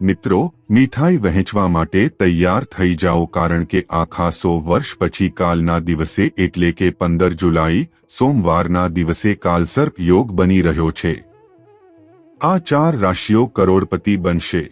મિત્રો, મીઠાઈ વહેંચવા માટે તૈયાર થઈ જાઓ કારણ કે આખા સો વર્ષ પછી કાલના દિવસે એટલે કે પંદર જુલાઈ, સોમવારના દિવસે કાલસર્પ યોગ બની રહ્યો છે. આ ચાર રાશિઓ કરોડપતિ બનશે.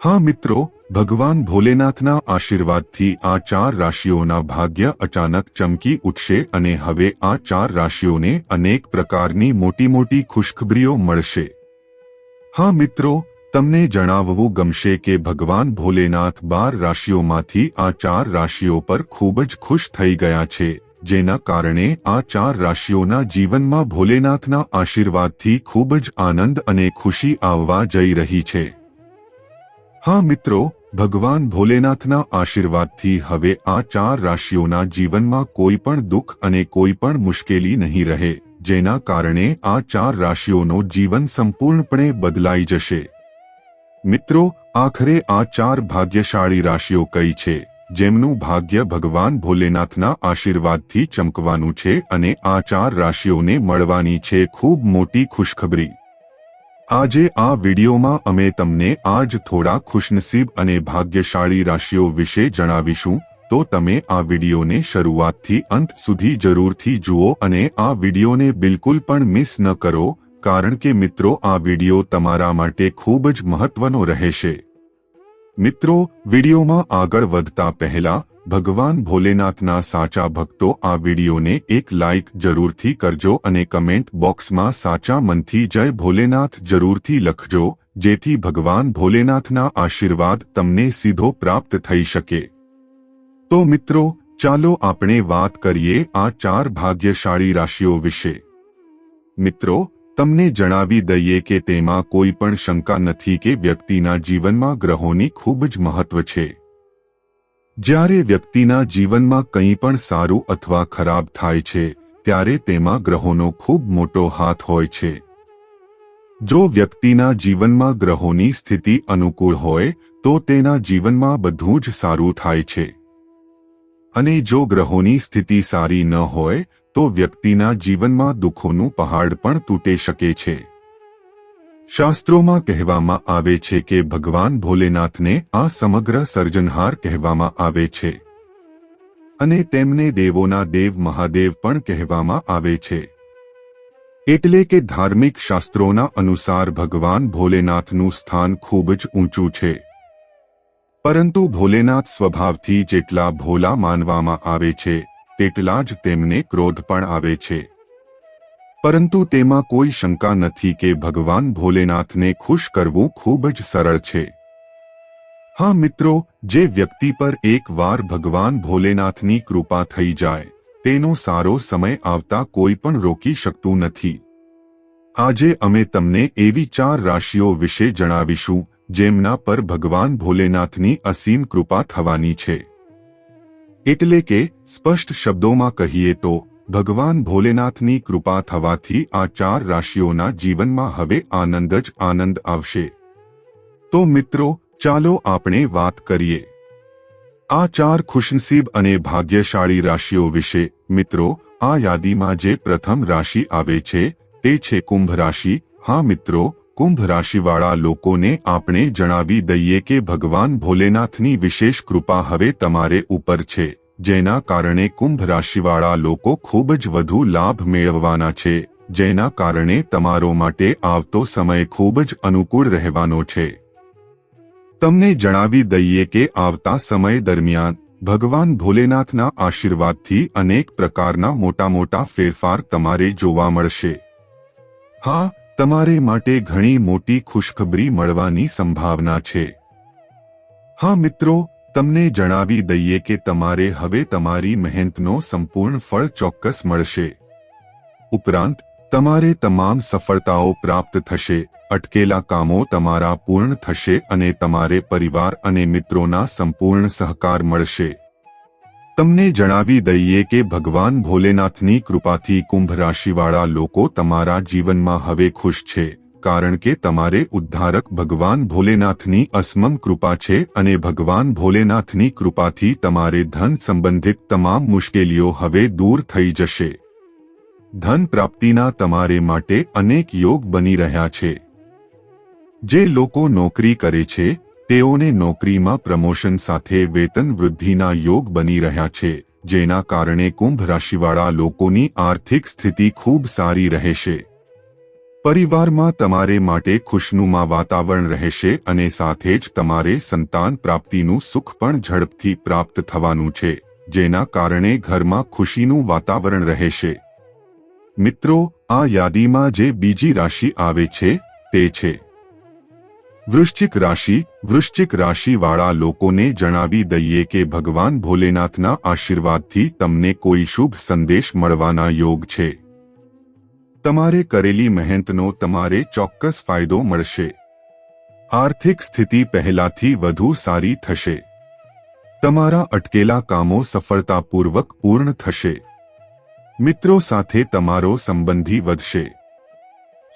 હા મિત્રો, ભગવાન ભોલેનાથના આશીર્વાદથી આ ચાર રાશિઓના ભાગ્ય અચાનક ચમકી ઉઠશે અને હવે આ ચાર રાશિઓને અનેક પ્રકારની મોટી મોટી ખુશખબરીઓ મળશે. હા મિત્રો તમને જણાવવું ગમશે કે ભગવાન ભોલેનાથ બાર રાશિઓમાંથી આ ચાર રાશિઓ પર ખૂબ જ ખુશ થઈ ગયા છે, જેના કારણે આ ચાર રાશિઓના જીવનમાં ભોલેનાથના આશીર્વાદથી ખૂબ જ આનંદ અને ખુશી આવવા જઈ રહી છે. હા મિત્રો, ભગવાન ભોલેનાથના આશીર્વાદથી હવે આ ચાર રાશિઓના જીવનમાં કોઈ પણ દુઃખ અને કોઈ પણ મુશ્કેલી નહીં રહે, જેના કારણે આ ચાર રાશિઓનો જીવન સંપૂર્ણપણે બદલાઈ જશે. મિત્રો, આખરે આ ચાર ભાગ્યશાળી રાશિઓ કઈ છે? જેમનું ભાગ્ય ભગવાન ભોલેનાથના આશીર્વાદથી ચમકવાનું છે અને આ ચાર રાશિઓને મળવાની છે ખૂબ મોટી ખુશખબરી. આજે આ વિડીયોમાં અમે તમને આજ થોડા ખુશનસીબ અને ભાગ્યશાળી રાશિઓ વિશે જણાવીશું. તો તમે આ વિડીયોને શરૂઆતથી અંત સુધી જરૂરથી જુઓ અને આ વિડીયોને બિલકુલ પણ મિસ ન કરો. કારણ કે મિત્રો, આ વીડિયો તમારા માટે ખૂબ જ મહત્વનો રહેશે. મિત્રો, વિડીયોમાં આગળ વધતા પહેલા, ભગવાન ભોલેનાથના સાચા ભક્તો આ વિડીયોને એક લાઇક જરૂરથી કરજો અને કમેન્ટ બોક્સમાં સાચા મનથી જય ભોલેનાથ જરૂરથી લખજો, જેથી ભગવાન ભોલેનાથના આશીર્વાદ તમને સીધો પ્રાપ્ત થઈ શકે. તો મિત્રો, ચાલો આપણે વાત કરીએ આ ચાર ભાગ્યશાળી રાશિઓ વિશે. મિત્રો તમને જણાવી દઈએ કે તેમાં કોઈ પણ શંકા નથી કે વ્યક્તિના જીવનમાં ગ્રહોની ખૂબ જ મહત્વ છે. જ્યારે વ્યક્તિના જીવનમાં કંઈ પણ સારું અથવા ખરાબ થાય છે, ત્યારે તેમાં ગ્રહોનો ખૂબ મોટો હાથ હોય છે. જો વ્યક્તિના જીવનમાં ગ્રહોની સ્થિતિ અનુકૂળ હોય, તો તેના જીવનમાં બધું જ સારું થાય છે. અને જો ગ્રહોની સ્થિતિ સારી ન હોય તો વ્યક્તિના જીવનમાં દુઃખોનું પહાડ પણ તૂટે શકે છે. શાસ્ત્રોમાં કહેવામાં આવે છે કે ભગવાન ભોલેનાથને આ સમગ્ર સર્જનહાર કહેવામાં આવે છે. અને તેમને દેવોના દેવ મહાદેવ પણ કહેવામાં આવે છે. એટલે કે ધાર્મિક શાસ્ત્રોના અનુસાર ભગવાન ભોલેનાથનું સ્થાન ખૂબ જ ઊંચું છે. પરંતુ ભોલેનાથ સ્વભાવથી જેટલા ભોલા માનવામાં આવે છે તેટલા જ તેમને ક્રોધ પણ આવે છે. પરંતુ તેમાં કોઈ શંકા નથી કે ભગવાન ભોલેનાથને ખુશ કરવું ખૂબ જ સરળ છે. હા મિત્રો, જે વ્યક્તિ પર એકવાર ભગવાન ભોલેનાથની કૃપા થઈ જાય, તેનો સારો સમય આવતા કોઈ પણ રોકી શકતું નથી. આજે અમે તમને એવી ચાર રાશિઓ વિશે જણાવીશું, જેમના પર ભગવાન ભોલેનાથની અસીમ કૃપા થવાની છે. એટલે કે, સ્પષ્ટ શબ્દોમાં કહીએ તો, ભગવાન ભોલેનાથની કૃપા થવાથી આ ચાર રાશિઓના જીવનમાં હવે આનંદ જ આનંદ આવશે. તો મિત્રો, ચાલો આપણે વાત કરીએ. આ ચાર ખુશનસીબ અને ભાગ્યશાળી રાશિઓ વિશે, મિત્રો, આ યાદીમાં જે પ્રથમ રાશિ આવે છે, તે છે કુંભ રાશિ. હા મિત્રો કુંભ રાશિવાળા લોકોને આપણે જણાવી દઈએ કે ભગવાન ભોલેનાથની વિશેષ કૃપા હવે તમારે ઉપર છે, જેના કારણે કુંભ રાશિવાળા લોકો ખૂબ જ વધુ લાભ મેળવવાના છે, જેના કારણે તમારો માટે આવતો સમય ખૂબ જ અનુકૂળ રહેવાનો છે. તમને જણાવી દઈએ કે આવતા સમય દરમિયાન, ભગવાન ભોલેનાથના આશીર્વાદથી અનેક પ્રકારના મોટા મોટા ફેરફાર તમારે જોવા મળશે. હા તમારે માટે ઘણી મોટી ખુશખબરી મળવાની સંભાવના છે. હા મિત્રો, તમને જણાવી દઈએ કે તમારે હવે તમારી મહેનતનો સંપૂર્ણ ફળ ચોક્કસ મળશે. ઉપરાંત, તમારે તમામ સફળતાઓ પ્રાપ્ત થશે, અટકેલા કામો તમારા પૂર્ણ થશે અને તમારે પરિવાર અને મિત્રોના સંપૂર્ણ સહકાર મળશે. તમને જણાવી દઈએ કે ભગવાન ભોલેનાથની કૃપાથી કુંભ રાશિવાળા લોકો તમારા જીવનમાં હવે ખુશ છે, કારણ કે તમારે ઉદ્ધારક ભગવાન ભોલેનાથની અસમમ કૃપા છે અને ભગવાન ભોલેનાથની કૃપાથી તમારે ધન સંબંધિત તમામ મુશ્કેલીઓ હવે દૂર થઈ જશે. ધન પ્રાપ્તિના તમારે માટે અનેક યોગ બની રહ્યા છે. જે લોકો નોકરી કરે છે તેઓને નોકરીમાં પ્રમોશન સાથે વેતન વૃદ્ધિના યોગ બની રહ્યા છે, જેના કારણે કુંભ રાશિવાળા લોકોની આર્થિક સ્થિતિ ખૂબ સારી રહેશે. પરિવારમાં તમારે માટે ખુશનુમા વાતાવરણ રહેશે અને સાથે જ તમારે સંતાન પ્રાપ્તિનું સુખ પણ ઝડપથી પ્રાપ્ત થવાનું છે, જેના કારણે ઘરમાં ખુશીનું વાતાવરણ રહેશે. મિત્રો, આ યાદીમાં જે બીજી રાશિ આવે છે, તે છે. વૃશ્ચિક રાશિ, વૃશ્ચિક રાશિવાળા લોકોને જણાવી દઈએ કે ભગવાન ભોલેનાથના આશીર્વાદથી તમને કોઈ શુભ સંદેશ મળવાના યોગ છે. તમારે કરેલી મહેનતનો તમારે ચોક્કસ ફાયદો મળશે. આર્થિક સ્થિતિ પહેલાથી વધુ સારી થશે. તમારા અટકેલા કામો સફળતાપૂર્વક પૂર્ણ થશે. મિત્રો સાથે તમારો સંબંધી વધશે.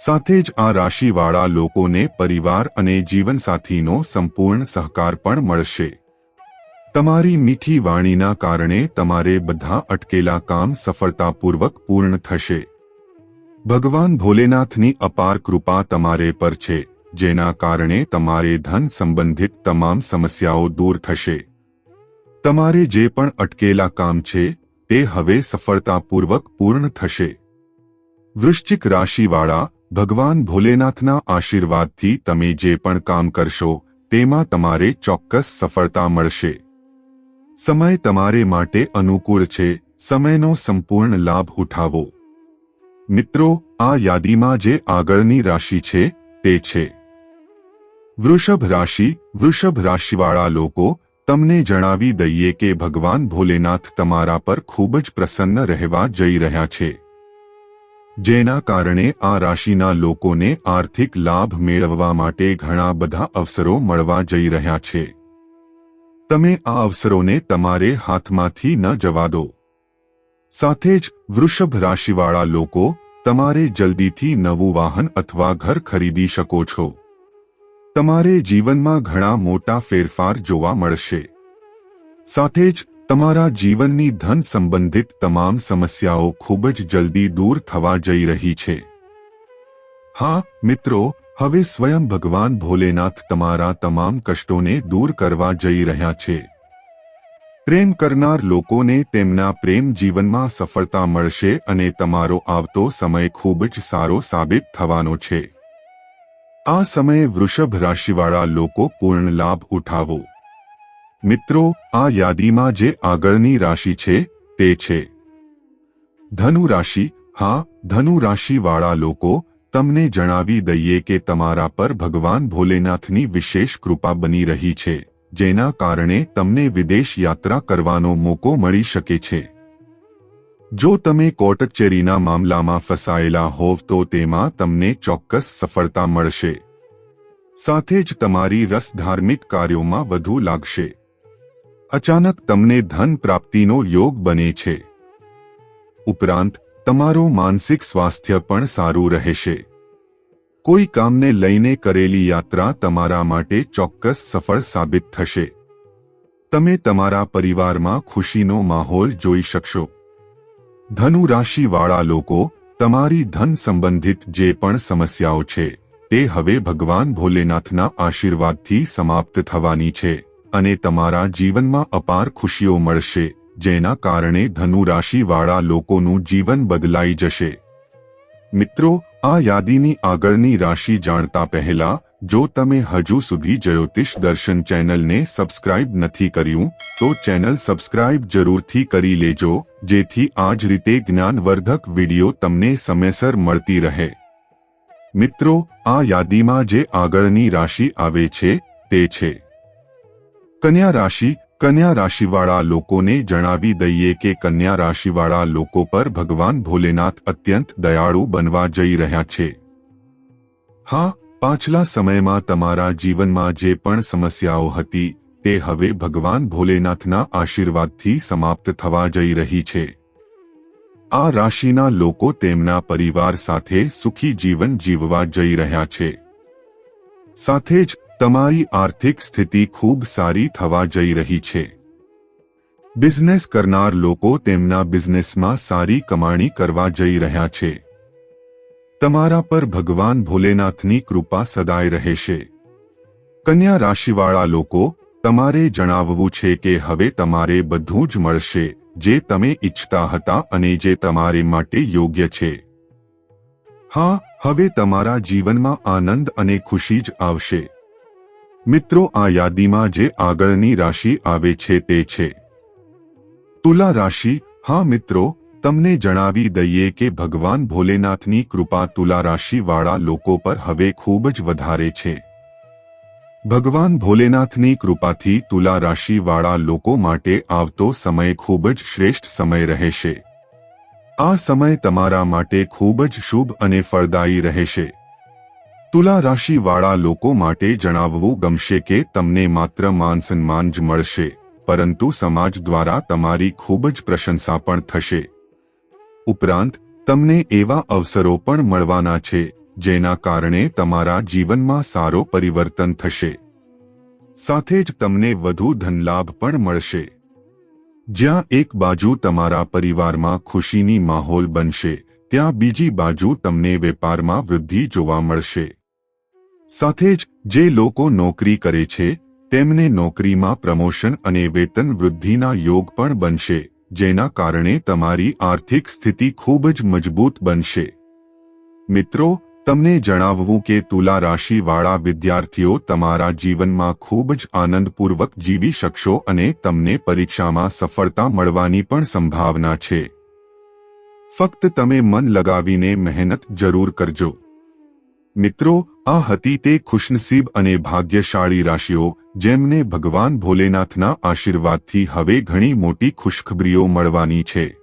સાથે જ આ રાશિવાળા લોકોને પરિવાર અને જીવનસાથીનો સંપૂર્ણ સહકાર પણ મળશે. તમારી મીઠી વાણીના કારણે તમારે બધા અટકેલા કામ સફળતાપૂર્વક પૂર્ણ થશે. ભગવાન ભોલેનાથની અપાર કૃપા તમારે પર છે, જેના કારણે તમારે ધન સંબંધિત તમામ સમસ્યાઓ દૂર થશે. તમારે જે પણ અટકેલા કામ છે, તે હવે સફળતાપૂર્વક પૂર્ણ થશે. વૃશ્ચિક રાશિવાળા ભગવાન ભોલેનાથના આશીર્વાદથી તમે જે પણ કામ કરશો, તેમાં તમારે ચોક્કસ સફળતા મળશે. સમય તમારે માટે અનુકૂળ છે, સમયનો સંપૂર્ણ લાભ ઉઠાવો. મિત્રો, આ યાદીમાં જે આગળની રાશિ છે, તે છે. વૃષભ રાશિ, વૃષભ રાશિવાળા લોકો, તમને જણાવી દઈએ કે ભગવાન ભોલેનાથ તમારા પર ખૂબ જ પ્રસન્ન રહેવા જઈ રહ્યા છે. જેના કારણે આ રાશિના લોકોને આર્થિક લાભ મેળવવા માટે ઘણા બધા અવસરો મળવા જઈ રહ્યા છે. તમે આ અવસરોને તમારે હાથમાંથી ન જવા દો. સાથે જ વૃષભ રાશિવાળા લોકો તમારે જલ્દીથી નવું વાહન અથવા ઘર ખરીદી શકો છો. તમારે જીવનમાં ઘણા મોટા ફેરફાર જોવા મળશે. સાથે જ તમારા જીવનની ધન સંબંધિત તમામ સમસ્યાઓ ખૂબ જ જલ્દી દૂર થવા જઈ રહી છે. હા, મિત્રો, હવે સ્વયં ભગવાન ભોલેનાથ તમારા તમામ કષ્ટોને દૂર કરવા જઈ રહ્યા છે. પ્રેમ કરનાર લોકોને તેમના પ્રેમ જીવનમાં સફળતા મળશે અને તમારો આવતો સમય ખૂબ જ સારો સાબિત થવાનો છે. આ સમયે વૃષભ રાશિવાળા લોકો પૂર્ણ લાભ ઉઠાવો. મિત્રો, આ યાદીમાં જે આગળની રાશિ છે, તે છે. ધનુ રાશિ. હા, ધનુ રાશિવાળા લોકો, તમને જણાવી દઈએ કે તમારા પર ભગવાન ભોલેનાથની વિશેષ કૃપા બની રહી છે, જેના કારણે તમને વિદેશ યાત્રા કરવાનો મોકો મળી શકે છે. જો તમે કોર્ટ કચેરીના મામલામાં ફસાયેલા હોવ તો તેમાં તમને ચોક્કસ સફળતા મળશે. સાથે જ તમારી રસ ધાર્મિક કાર્યોમાં વધુ લાગશે. અચાનક તમને ધન પ્રાપ્તિનો યોગ બને છે. ઉપરાંત, તમારું માનસિક સ્વાસ્થ્ય પણ સારું રહેશે. કોઈ કામને લઈને કરેલી યાત્રા તમારા માટે ચોક્કસ સફળ સાબિત થશે. તમે તમારા પરિવારમાં ખુશીનો માહોલ જોઈ શકશો. ધનુ રાશિવાળા લોકો, તમારી ધન સંબંધિત જે પણ સમસ્યાઓ છે, તે હવે ભગવાન ભોલેનાથના આશીર્વાદથી સમાપ્ત થવાની છે. અને તમારા જીવનમાં અપાર ખુશીઓ મળશે, જેના કારણે ધનુ રાશિવાળા લોકોનું જીવન બદલાઈ જશે. મિત્રો, આ યાદીની આગળની રાશિ જાણતા પહેલા, જો તમે હજુ સુધી જ્યોતિષ દર્શન ચેનલને સબસ્ક્રાઇબ નથી કર્યું, તો ચેનલ સબસ્ક્રાઇબ જરૂરથી કરી લેજો, જેથી આ જ રીતે જ્ઞાનવર્ધક વીડિયો તમને સમયસર મળતી રહે. મિત્રો, આ યાદીમાં જે આગળની રાશિ આવે છે, તે છે. કન્યા રાશિ, કન્યા રાશિવાળા લોકોને જણાવી દઈએ કે કન્યા રાશિવાળા લોકો પર ભગવાન ભોલેનાથ અત્યંત દયાળુ બનવા જઈ રહ્યા છે. હા, પાછલા સમયમાં તમારા જીવનમાં જે પણ સમસ્યાઓ હતી, તે હવે ભગવાન ભોલેનાથના આશીર્વાદથી સમાપ્ત થવા જઈ રહી છે. આ રાશિના લોકો તેમના પરિવાર સાથે સુખી જીવન જીવવા જઈ રહ્યા છે. સાથે જ તમારી આર્થિક સ્થિતિ ખૂબ સારી થવા જઈ રહી છે. બિઝનેસ કરનાર લોકો તેમના બિઝનેસમાં સારી કમાણી કરવા જઈ રહ્યા છે. તમારા પર ભગવાન ભોલેનાથની કૃપા સદાય રહેશે. કન્યા રાશિવાળા લોકો, તમારે જણાવવું છે કે હવે તમારે બધું જ મળશે, જે તમે ઈચ્છતા હતા અને જે તમારે માટે યોગ્ય છે. હા, હવે તમારા જીવનમાં આનંદ અને ખુશી જ આવશે. મિત્રો, આ યાદીમાં જે આગળની રાશિ આવે છે તે છે. તુલા રાશિ. હા મિત્રો, તમને જણાવી દઈએ કે ભગવાન ભોલેનાથની કૃપા તુલા રાશિવાળા લોકો પર હવે ખૂબ જ વધારે છે. ભગવાન ભોલેનાથની કૃપાથી તુલા રાશિવાળા લોકો માટે આવતો સમય ખૂબ જ શ્રેષ્ઠ સમય રહેશે. આ સમય તમારા માટે ખૂબ જ શુભ અને ફળદાયી રહેશે. તુલા રાશિવાળા લોકો માટે જણાવવું ગમશે કે તમને માત્ર માન સન્માન જ મળશે, પરંતુ સમાજ દ્વારા તમારી ખૂબ જ પ્રશંસા પણ થશે. ઉપરાંત, તમને એવા અવસરો પણ મળવાના છે, જેના કારણે તમારા જીવનમાં સારો પરિવર્તન થશે. સાથે જ તમને વધુ ધનલાભ પણ મળશે. જ્યાં એક બાજુ તમારા પરિવારમાં ખુશીની માહોલ બનશે, ત્યાં બીજી બાજુ તમને વેપારમાં વૃદ્ધિ જોવા મળશે. સાથે જ, જે લોકો નોકરી કરે છે, તેમને નોકરીમાં પ્રમોશન અને વેતન વૃદ્ધિના યોગ પણ બનશે, જેના કારણે તમારી આર્થિક સ્થિતિ ખૂબ જ મજબૂત બનશે. મિત્રો, તમને જણાવવું કે તુલા રાશિવાળા વિદ્યાર્થીઓ તમારા જીવનમાં ખૂબ જ આનંદપૂર્વક જીવી શકશો અને તમને પરીક્ષામાં સફળતા મળવાની પણ સંભાવના છે. ફક્ત તમે મન લગાવીને મહેનત જરૂર કરજો. મિત્રો, આ હતી તે ખુશનસીબ અને ભાગ્યશાળી રાશિઓ જેમને ભગવાન ભોલેનાથના આશીર્વાદથી હવે ઘણી મોટી ખુશખબરીઓ મળવાની છે.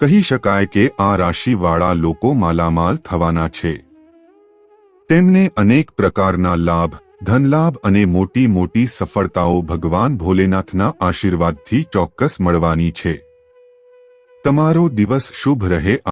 કહી શકાય કે આ રાશિવાળા લોકો માલામાલ થવાના છે. તેમને અનેક પ્રકારના લાભ, ધનલાભ અને મોટી મોટી સફળતાઓ ભગવાન ભોલેનાથના આશીર્વાદથી ચોક્કસ મળવાની છે. તમારો દિવસ શુભ રહે.